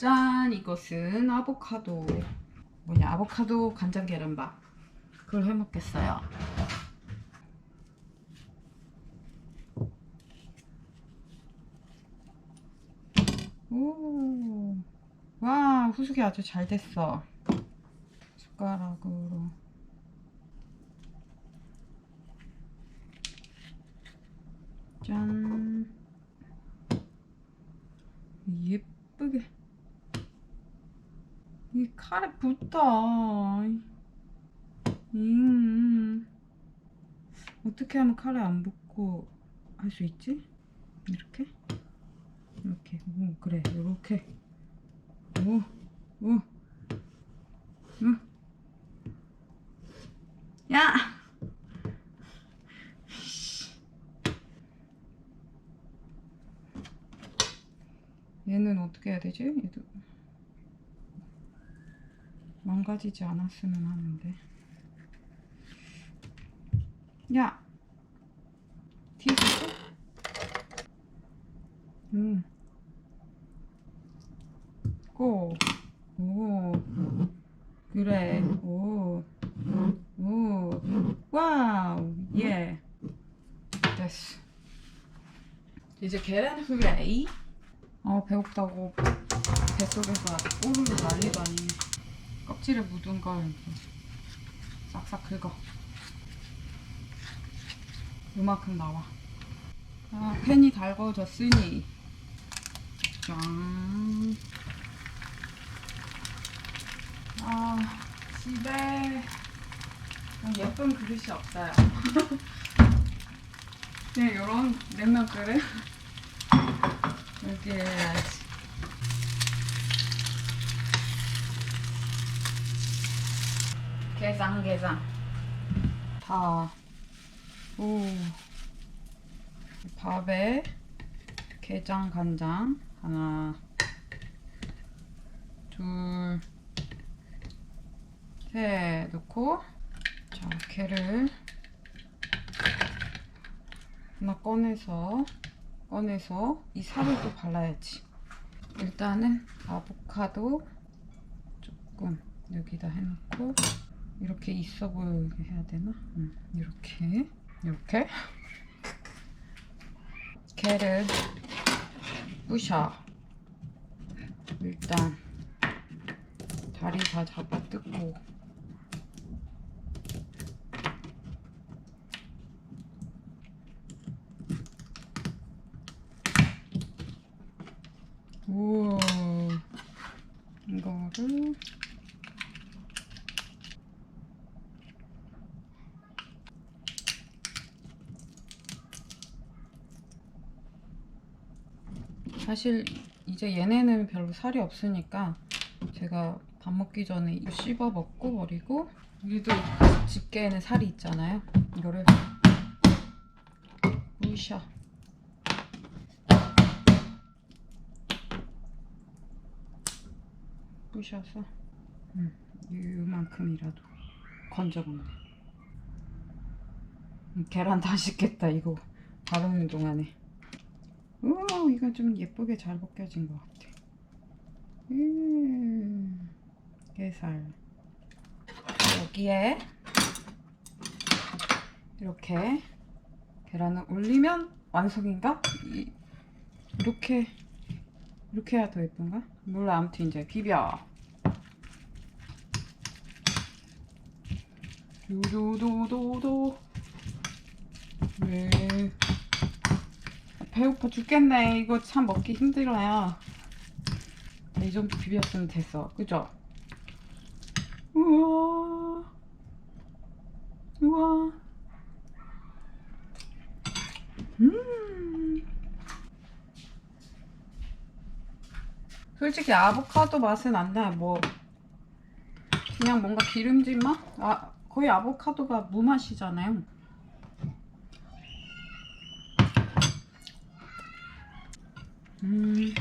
짠 이것은 아보카도. 뭐냐 아보카도 간장 계란밥. 그걸 해 먹겠어요. 오 와 후숙이 아주 잘 됐어. 숟가락으로. 짠. 예쁘게 이 칼에 붙어. 음. 어떻게 하면 칼에 안 붙고 할 수 있지? 이렇게? 이렇게. 오 그래. 이렇게. 오오오 야! 얘는 어떻게 해야 되지? 얘도 망가지지 않았으면 하는데. 야! 뒤에 있어? 응. 고. 오. 그래. 오. 오. 와우. 예. 됐어. 이제 계란 후라이. 아 배고프다고 뱃속에서 오르르 난리다니 껍질에 묻은 걸 싹싹 긁어. 요만큼 나와. 아 팬이 달궈졌으니. 짠. 아, 집에 예쁜 그릇이 없어요. 그냥 이런 냉면 그릇? 여기에 해야지. 게장 게장 다 오. 밥에 게장 간장 하나 둘 셋 넣고 자 걔를 하나 꺼내서 꺼내서 이 살을 또 발라야지. 일단은 아보카도 조금 여기다 해놓고 이렇게 있어 보이게 해야 되나? 응, 이렇게 이렇게 걔를 부셔. 일단 다리 다 잡아 뜯고 우와 이거를 사실 이제 얘네는 별로 살이 없으니까 제가 밥 먹기 전에 이거 씹어 먹고 버리고 우리도 집게에는 살이 있잖아요 이거를 부셔 부셔서 음, 이만큼이라도 건져 먹네. 음, 계란 다 식겠다 이거 바르는 동안에. 오 이거 좀 예쁘게 잘 벗겨진 것 같아. 음, 게살 여기에 이렇게 계란을 올리면 완성인가? 이, 이렇게 이렇게 해야 더 예쁜가? 몰라 아무튼 이제 비벼 도도도도도 왜 배고파 죽겠네 이거 참 먹기 힘들어요 이 정도 비볐으면 됐어 그죠? 우와 우와 음 솔직히 아보카도 맛은 안 나. 뭐 그냥 뭔가 기름진 맛? 아 거의 아보카도가 무맛이잖아요. 음.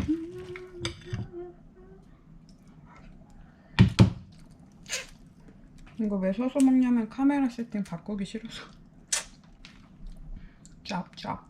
이거 왜 서서 먹냐면 카메라 세팅 바꾸기 싫어서. 짭짭.